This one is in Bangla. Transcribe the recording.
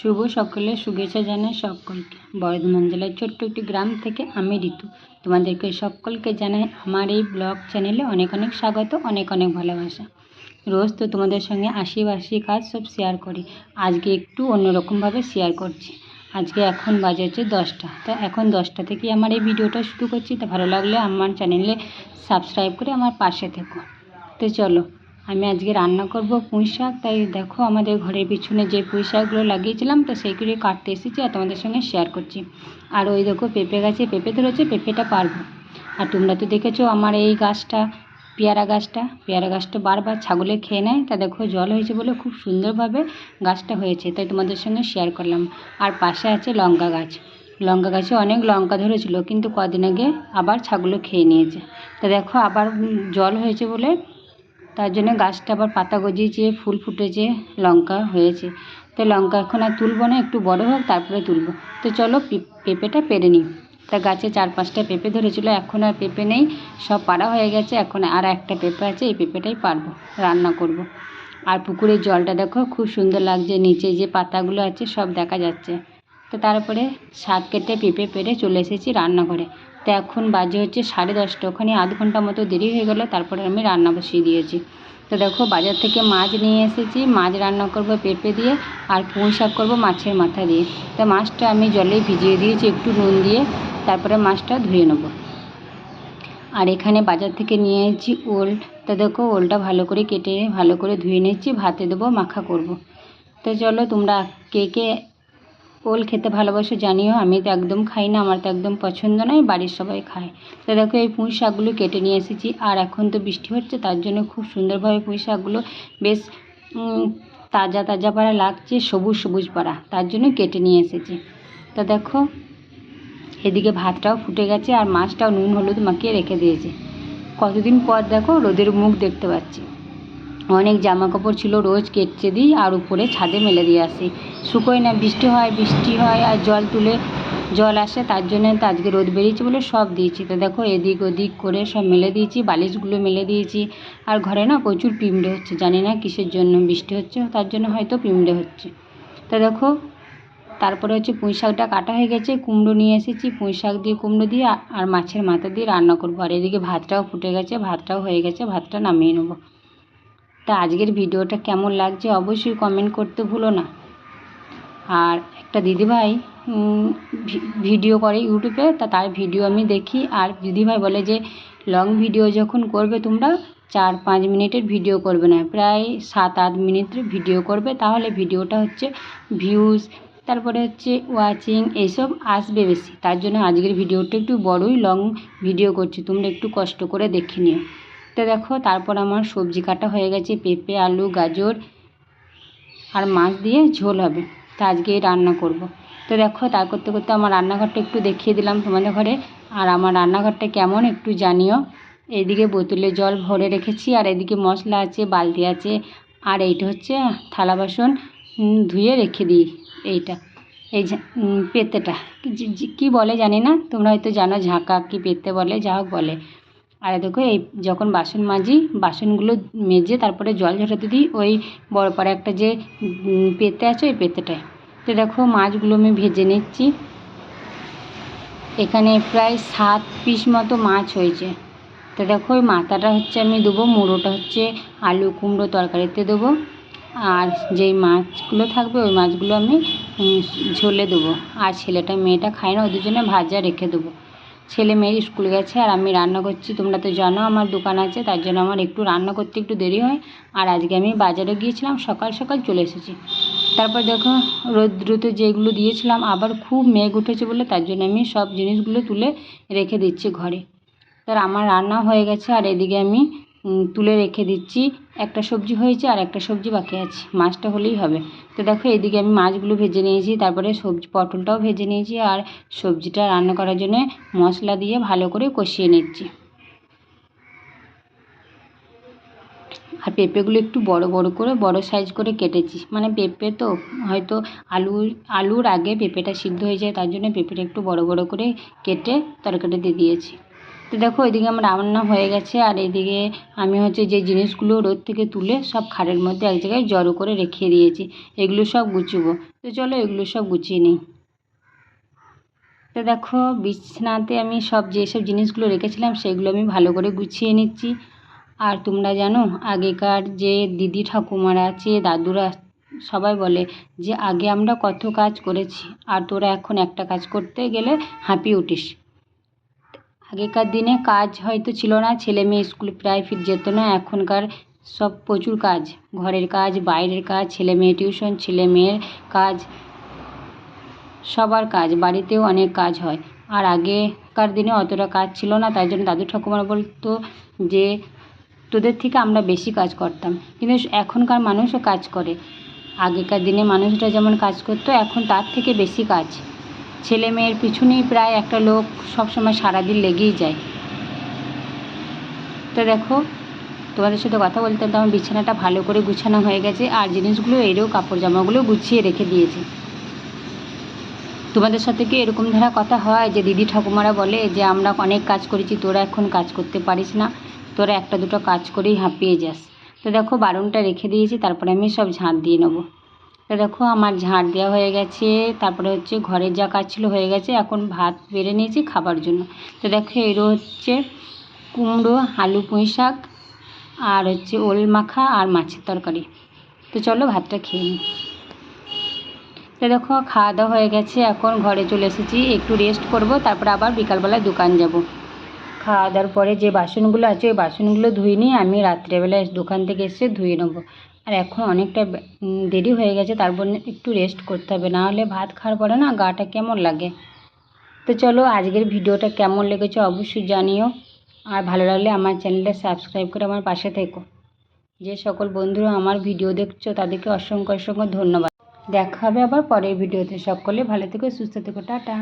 শুভ সকালে শুভেচ্ছা জানাই সকলকে। বর্ধমান জেলার ছোট্ট একটি গ্রাম থেকে আমি ঋতু। তোমাদেরকে সকলকে জানাই আমার এই ব্লগ চ্যানেলে অনেক অনেক স্বাগত, অনেক অনেক ভালোবাসা। রোজ তো তোমাদের সঙ্গে আশি বাসি কাজ সব শেয়ার করি, আজকে একটু অন্যরকমভাবে শেয়ার করছি। আজকে এখন বাজে হচ্ছে দশটা। তো এখন দশটা থেকে আমার এই ভিডিওটা শুরু করছি। তো ভালো লাগলে আমার চ্যানেলে সাবস্ক্রাইব করে আমার পাশে থেকো। তো চলো আমি আজকে রান্না করব পুঁই শাক, তাই দেখো আমাদের ঘরের পিছনে যে পুঁই শাকগুলো লাগিয়েছিলাম, তো সেইগুলি কাটতে এসেছি আর তোমাদের সঙ্গে শেয়ার করছি। আর ওই দেখো পেঁপে গাছে পেঁপে ধরেছে পেঁপেটা পারব। আর তোমরা তো দেখেছ আমার এই গাছটা, পেয়ারা গাছটা পেয়ারা গাছটা বারবার ছাগলে খেয়ে নেয়, তা দেখো জল হয়েছে বলে খুব সুন্দরভাবে গাছটা হয়েছে, তাই তোমাদের সঙ্গে শেয়ার করলাম। আর পাশে আছে লঙ্কা গাছ। লঙ্কা গাছে অনেক লঙ্কা ধরেছিল, কিন্তু কদিন আগে আবার ছাগলে খেয়ে নিয়েছে। তা দেখো আবার জল হয়েছে বলে তার জন্য গাছটা আবার পাতা গজিয়েছে, ফুল ফুটেছে, লঙ্কা হয়েছে। তো লঙ্কা এখন আর তুলবো না, একটু বড় হোক, তারপরে তুলবো। তো চলো পেঁপেটা পেরে নিই। তা গাছে চার পাঁচটা পেঁপে ধরেছিল, এখন আর পেঁপে নেই, সব পাড়া হয়ে গেছে, এখন আর একটা পেঁপে আছে, এই পেঁপেটাই পারব রান্না করব। আর পুকুরের জলটা দেখো, খুব সুন্দর লাগছে, নিচে যে পাতাগুলো আছে, সব দেখা যাচ্ছে। তো তারপরে শাক কেটে পেঁপে পেরে চলে এসেছি রান্নাঘরে। তো এখন বাজে হচ্ছে সাড়ে দশটা। ওখানে আধ ঘণ্টা মতো দেরি হয়ে গেলো, তারপরে আমি রান্না বসিয়ে দিয়েছি। তো দেখো, বাজার থেকে মাছ নিয়ে এসেছি। মাছ রান্না করব পেঁপে দিয়ে আর পুঁই শাক করব মাছের মাথা দিয়ে। তো মাছটা আমি জলে ভিজিয়ে দিয়েছি একটু নুন দিয়ে, তারপরে মাছটা ধুয়ে নেব। আর এখানে বাজার থেকে নিয়ে এসেছি ওল। তো দেখো, ওলটা ভালো করে কেটে, ভালো করে ধুয়ে নিচ্ছি, ভাতে দেবো, মাখা করব। তো চলো, তোমরা কে কে ওল খেতে ভালোবাসো জানিও, আমি তো একদম খাই না, আমার তো একদম পছন্দ নয়, বাড়ির সবাই খায়। তো দেখো, এই পুঁই শাকগুলো কেটে নিয়ে এসেছি, আর এখন তো বৃষ্টি হচ্ছে, তার জন্য খুব সুন্দরভাবে পুঁই শাকগুলো বেশ তাজা তাজা পাড়া লাগছে, সবুজ সবুজ পাড়া, তার জন্য কেটে নিয়ে এসেছি। তা দেখো, এদিকে ভাতটাও ফুটে গেছে, আর মাছটাও নুন হলুদ মাখিয়ে রেখে দিয়েছে। কতদিন পর দেখো, রোদের মুখ দেখতে পাচ্ছি। অনেক জামা কাপড় ছিল, রোজ কেচে দিই আর উপরে ছাদে মেলে দিয়ে আসি। শুকোয় না, বৃষ্টি হয় বৃষ্টি হয় আর জল তুলে জল আসে, তার জন্য তো আজকে রোদ বেরিয়েছে বলে সব দিয়েছি। তো দেখো, এদিক ওদিক করে সব মেলে দিয়েছি, বালিশগুলো মেলে দিয়েছি। আর ঘরে না প্রচুর পিমড়ে হচ্ছে, জানি না কিসের জন্য বৃষ্টি হচ্ছে, তার জন্য হয়তো পিমড়ে হচ্ছে। তো দেখো, তারপরে হচ্ছে পুঁই শাকটা কাটা হয়ে গেছে, কুমড়ো নিয়ে এসেছি, পুঁই শাক দিয়ে কুমড়ো দিয়ে আর মাছের মাথা দিয়ে রান্না করব। আর এদিকে ভাতটাও ফুটে গেছে, ভাতটাও হয়ে গেছে, ভাতটা নামিয়ে নেব। তা আজকের ভিডিওটা কেমন লাগছে অবশ্যই কমেন্ট করতে ভুলো না। আর একটা দিদিভাই ভিডিও করে ইউটিউবে, তা তার ভিডিও আমি দেখি। আর দিদিভাই বলে যে লং ভিডিও যখন করবে তোমরা, চার পাঁচ মিনিটের ভিডিও করবে না, প্রায় সাত আট মিনিটের ভিডিও করবে। তাহলে ভিডিওটা হচ্ছে ভিউজ তারপরে হচ্ছে ওয়াচিং এইসব আসবে বেশি। তার জন্য আজকের ভিডিওটা একটু বড়ই লং ভিডিও করছি। তোমরা একটু কষ্ট করে দেখে নিও। তো দেখো, তারপর আমার সবজি কাটা হয়ে গেছে, পেঁপে, আলু, গাজর আর মাছ দিয়ে ঝোল হবে। তো আজকে রান্না করব। তো দেখো, তার করতে করতে আমার রান্নাঘরটা একটু দেখিয়ে দিলাম তোমাদের ঘরে। আর আমার রান্নাঘরটা কেমন একটু জানিও। এইদিকে বোতলে জল ভরে রেখেছি, আর এদিকে মশলা আছে, বালতি আছে, আর এইটা হচ্ছে থালা বাসন ধুয়ে রেখে দিই এইটা। এই পেতেটা কি বলে জানি না, তোমরা হয়তো জানো, ঝাঁকা কি পেতে বলে, যা হোক বলে। আর দেখো এই যখন বাসন মাজি, বাসনগুলো মেজে তারপরে জল ঝরাতে দিই, ওই বড় পাড়ে একটা যে পেতে আছে ওই পেতেটায়। তো দেখো মাছগুলো আমি ভেজে নিচ্ছি। এখানে প্রায় সাত পিস মতো মাছ হয়েছে। তো দেখো ওই মাথাটা হচ্ছে আমি দেবো, মুড়োটা হচ্ছে আলু কুমড়ো তরকারিতে দেবো। আর যেই মাছগুলো থাকবে ওই মাছগুলো আমি ঝোলে দেবো। আর ছেলেটা, মেয়েটা খায় না, ওদের জন্য ভাজা রেখে দেবো। ছেলে মেয়ে স্কুল গেছে আর আমি রান্না করছি। তোমরা তো জানো আমার দোকান আছে, তার জন্য আমার একটু রান্না করতে একটু দেরি হয়। আর আজকে আমি বাজারে গিয়েছিলাম, সকাল সকাল চলে এসেছি। তারপর দেখো রৌদ্রতে যেগুলো দিয়েছিলাম, আবার খুব মেঘ উঠেছে বলে তার জন্য আমি সব জিনিসগুলো তুলে রেখে দিচ্ছি ঘরে। তার আমার রান্না হয়ে গেছে, আর এদিকে আমি তুলে রেখে দিচ্ছি। একটা সবজি হয়েছে আর একটা সবজি বাকি আছে। মাছটা হলেই হবে। তো দেখো এদিকে আমি মাছগুলো ভেজে নিয়েছি, তারপরে সবজি পটলটাও ভেজে নিয়েছি আর সবজিটা রান্না করার জন্য মশলা দিয়ে ভালো করে কষিয়ে নিচ্ছি। আর পেঁপেগুলো একটু বড় বড় করে, বড় সাইজ করে কেটেছি। মানে পেঁপে তো, হয়তো আলু, আলুর আগে পেঁপেটা সিদ্ধ হয়ে যায়, তার জন্য পেঁপেটা একটু বড় বড় করে কেটে তরকারিতে দিয়েছি। তো দেখো, এদিকে আমার রান্না হয়ে গেছে আর এদিকে আমি হচ্ছে যে জিনিসগুলো রোদ থেকে তুলে সব খাটের মধ্যে এক জায়গায় জড়ো করে রেখে দিয়েছি। এগুলো সব গুছবো। তো চলো এগুলো সব গুছিয়ে নিই। তো দেখো, বিছানাতে আমি সব যেসব জিনিসগুলো রেখেছিলাম সেগুলো আমি ভালো করে গুছিয়ে নিচ্ছি। আর তোমরা জানো, আগেকার যে দিদি ঠাকুমারা আছে দাদুরা সবাই বলে যে, আগে আমরা কত কাজ করেছি, আর তোরা এখন একটা কাজ করতে গেলে হাঁপিয়ে উঠিস। আগেকার দিনে কাজ হয়তো ছিল না, ছেলে মেয়ে স্কুল প্রাইভেট যেত না, এখনকার সব প্রচুর কাজ। ঘরের কাজ, বাইরের কাজ, ছেলে মেয়ে টিউশন, ছেলে মেয়ের কাজ, সবার কাজ, বাড়িতেও অনেক কাজ হয়। আর আগেকার দিনে অতটা কাজ ছিল না, তাই জন্য দাদু ঠাকুমারা বলতো যে, তোদের থেকে আমরা বেশি কাজ করতাম। কিন্তু এখনকার মানুষও কাজ করে। আগেকার দিনে মানুষরা যেমন কাজ করতো, এখন তার থেকে বেশি কাজ। ছেলে মেয়ের পিছনেই প্রায় একটা লোক সবসময় সারাদিন লেগেই যায়। তো দেখো, তোমাদের সাথে কথা বলতে তো আমার বিছানাটা ভালো করে গুছানো হয়ে গেছে, আর জিনিসগুলো এরেও কাপড় জামাগুলো গুছিয়ে রেখে দিয়েছি। তোমাদের সাথে কি এরকম ধারা কথা হয় যে দিদি ঠাকুমারা বলে যে, আমরা অনেক কাজ করেছি, তোরা এখন কাজ করতে পারিস না, তোরা একটা দুটো কাজ করেই হাঁপিয়ে যাস। তো দেখো বারণটা রেখে দিয়েছি, তারপরে আমি সব ঝাঁট দিয়ে নেব। দেখো আমার ঝাঁট দেওয়া হয়ে গেছে, তারপরে হচ্ছে ঘরের যা কাজ ছিল হয়ে গেছে, এখন ভাত বেড়ে নিয়েছি খাবার জন্য। তো দেখো এরও হচ্ছে কুমড়ো, আলু, পুঁই শাক, আর হচ্ছে ওল মাখা আর মাছের তরকারি। তো চলো ভাতটা খেয়ে নিই। তো দেখো খাওয়া দাওয়া হয়ে গেছে, এখন ঘরে চলে এসেছি, একটু রেস্ট করব, তারপর আবার বিকালবেলায় দোকান যাব। খাওয়া দাওয়ার পরে যে বাসনগুলো আছে, ওই বাসনগুলো ধুয়ে নিয়ে আমি রাত্রেবেলায় দোকান থেকে এসে ধুয়ে নেব। আর এখন অনেকটা দেরি হয়ে গেছে তারপর একটু রেস্ট করতে হবে। না হলে ভাত খাওয়ার পরে না গাটা কেমন লাগে? তো চলো, আজকের ভিডিওটা কেমন লেগেছে অবশ্যই জানিও। আর ভালো লাগলে আমার চ্যানেলটা সাবস্ক্রাইব করে আমার পাশে থেকো। যে সকল বন্ধুরা আমার ভিডিও দেখছ, তাদেরকে অসংখ্য অসংখ্য ধন্যবাদ। দেখা হবে আবার পরের ভিডিওতে। সকলে ভালো থেকো, সুস্থ থেকো, টাটা।